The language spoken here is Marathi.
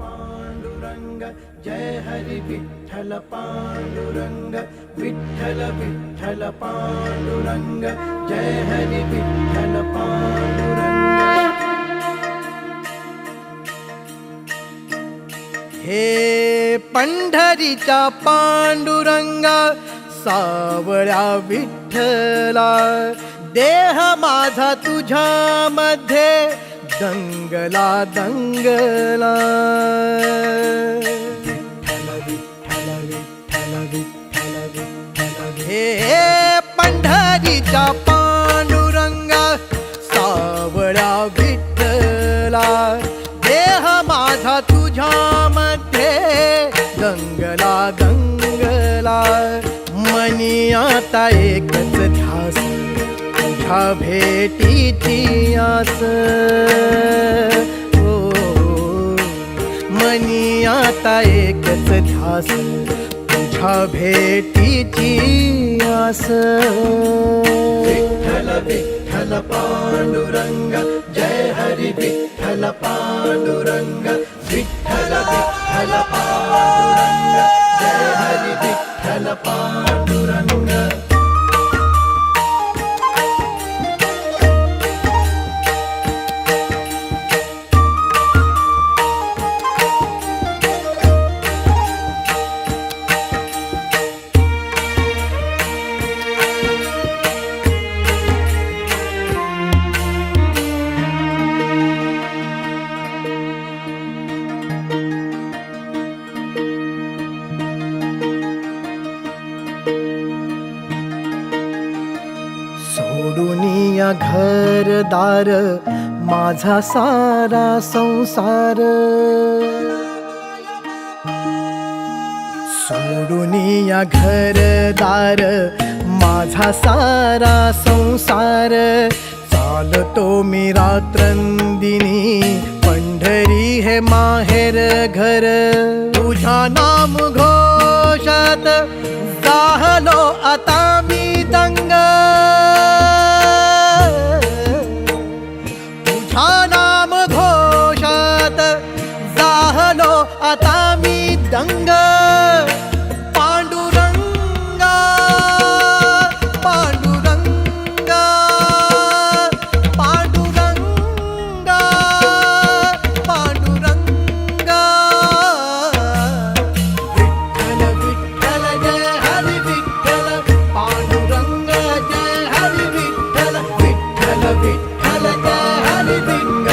पांडुरंग जय हरि विठ्ठल पांडुरंग विठ्ठल विठ्ठल पांडुरंग जय हरि विठ्ठल पांडुरंग। हे पंढरीचा पांडुरंगा सावळ्या विठ्ठला देह माझा तुझ्या मध्ये दंगला दंगला। पंढरीच्या पांडुरंगा सावळा विठ्ठला. देह माझा तुझ्या मध्ये दंगला दंगला मनी आता एकच ध्यास तुझ्या भेटीची आस. हो मनी आता एकच ध्यास तुझ्या भेटीची आस विठ्ठल विठ्ठल पांडुरंग जय हरी विठ्ठल पांडुरंग विठ्ठल विठ्ठल पांडुरंग जय हरी विठ्ठल पांडुरंग सोडून या घरदार माझा सारा संसार. सोडून या घरदार माझा सारा संसार. चालतो मी रात्रंदिनी पंढरी हे माहेर घर. तुझ्या नाम घोषात जाहलो आता मी दंग. ध्यानाम घोषात जाहलो आता मी दंग पांडुरंगा पांडुरंगा पांडुरंगा पांडुरंगा विठ्ठल विठ्ठल जय हरी विठ्ठल पांडुरंग जय हरी विठ्ठल विठ्ठल विठ्ठल जय anything